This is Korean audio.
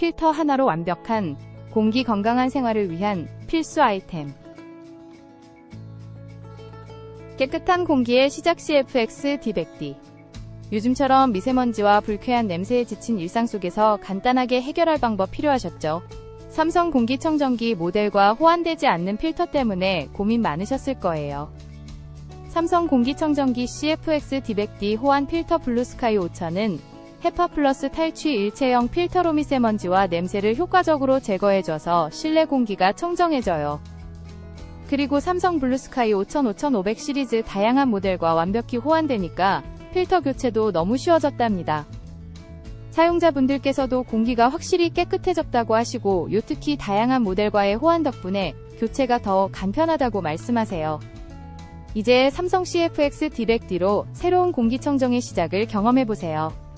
필터 하나로 완벽한 공기 건강한 생활을 위한 필수 아이템. 깨끗한 공기의 시작 CFX D100D. 요즘처럼 미세먼지와 불쾌한 냄새에 지친 일상 속에서 간단하게 해결할 방법 필요하셨죠? 삼성 공기청정기 모델과 호환되지 않는 필터 때문에 고민 많으셨을 거예요. 삼성 공기청정기 CFX D100D 호환 필터 블루스카이 5000은 헤파 플러스 탈취 일체형 필터로 미세먼지와 냄새를 효과적으로 제거해줘서 실내 공기가 청정해져요. 그리고 삼성 블루스카이 5000, 5500 시리즈 다양한 모델과 완벽히 호환되니까 필터 교체도 너무 쉬워졌답니다. 사용자분들께서도 공기가 확실히 깨끗해졌다고 하시고 요 특히 다양한 모델과의 호환 덕분에 교체가 더 간편하다고 말씀하세요. 이제 삼성 CFX D100D로 새로운 공기청정의 시작을 경험해보세요.